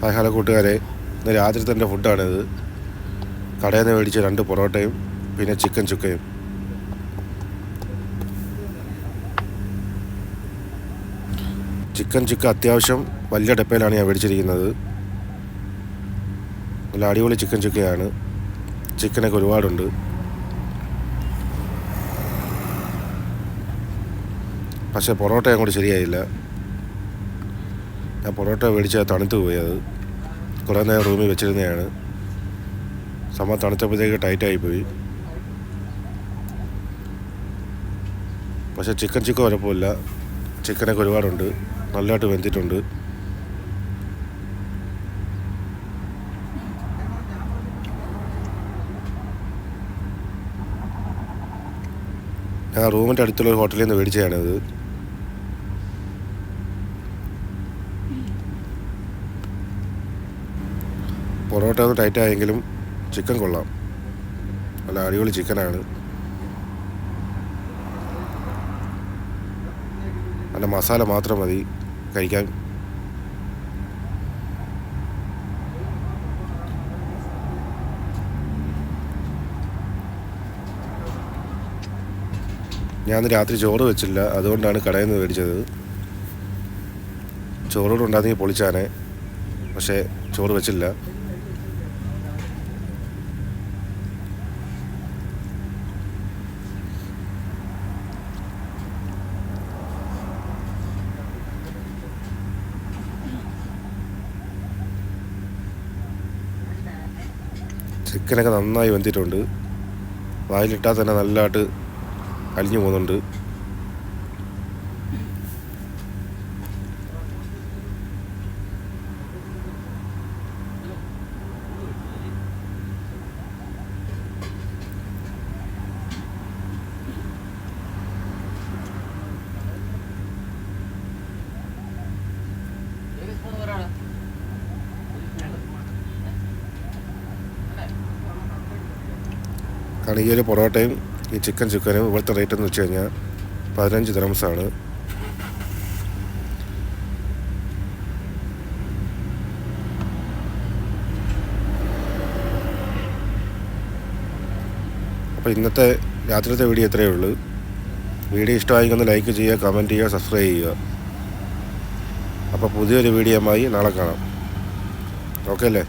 Hi hello കൂട്ടുകാരെ. ഇന്ന് രാത്രിത്തെ ഫുഡാണിത്. കടയിൽ നിന്ന് മേടിച്ച രണ്ട് പൊറോട്ടയും പിന്നെ ചിക്കൻ ചുക്കയും. ചിക്കൻ ചുക്ക അത്യാവശ്യം വലിയ ഡപ്പയിലാണ് ഞാൻ മേടിച്ചിരിക്കുന്നത്. നല്ല അടിപൊളി ചിക്കൻ ചുക്കയാണ്. ചിക്കനൊക്കെ ഒരുപാടുണ്ട്. പക്ഷേ പൊറോട്ട അങ്ങോട്ട് ശരിയായില്ല. ഞാൻ പൊറോട്ട മേടിച്ച തണുത്ത് പോയി അത്. കുറേ നേരം റൂമിൽ വെച്ചിരുന്നതാണ്. സമ തണുത്തപ്പോഴത്തേക്ക് ടൈറ്റായി പോയി. പക്ഷേ ചിക്കൻ ചിക്കൻ കുഴപ്പമില്ല ചിക്കനൊക്കെ ഒരുപാടുണ്ട്. നല്ലതായിട്ട് വെന്തിട്ടുണ്ട്. ഞാൻ റൂമിന്റെ അടുത്തുള്ള ഒരു ഹോട്ടലിൽ നിന്ന് മേടിച്ചതാണിത്. പൊറോട്ട ഒന്ന് ടൈറ്റ് ആയെങ്കിലും ചിക്കൻ കൊള്ളാം. നല്ല അടിപൊളി ചിക്കനാണ് നല്ല മസാല മാത്രം മതി. കഴിക്കാൻ. ഞാൻ രാത്രി ചോറ് വെച്ചില്ല. അതുകൊണ്ടാണ് കടയിൽ നിന്ന് മേടിച്ചത്. ചോറോട് ഉണ്ടായിരുന്നെങ്കിൽ പൊളിച്ചാനെ. പക്ഷേ ചോറ് വെച്ചില്ല. ചിക്കനൊക്കെ നന്നായി വെന്തിട്ടുണ്ട്. വായിലിട്ടാൽ തന്നെ നല്ലതായിട്ട് അലിഞ്ഞു പോകുന്നുണ്ട്. കാരണം ഈ ഒരു പൊറോട്ടയും ഈ ചിക്കൻ ചിക്കനും ഇവിടുത്തെ റേറ്റ് എന്ന് വെച്ച് കഴിഞ്ഞാൽ പതിനഞ്ച് ദിറംസാണ് അപ്പോൾ ഇന്നത്തെ രാത്രിത്തെ വീഡിയോ ഇത്രയേ ഉള്ളൂ. വീഡിയോ ഇഷ്ടമായെങ്കിൽ ഒന്ന് ലൈക്ക് ചെയ്യുക കമന്റ് ചെയ്യുക സബ്സ്ക്രൈബ് ചെയ്യുക. അപ്പോൾ പുതിയൊരു വീഡിയോ ആയി നാളെ കാണാം. ഓക്കെ അല്ലേ?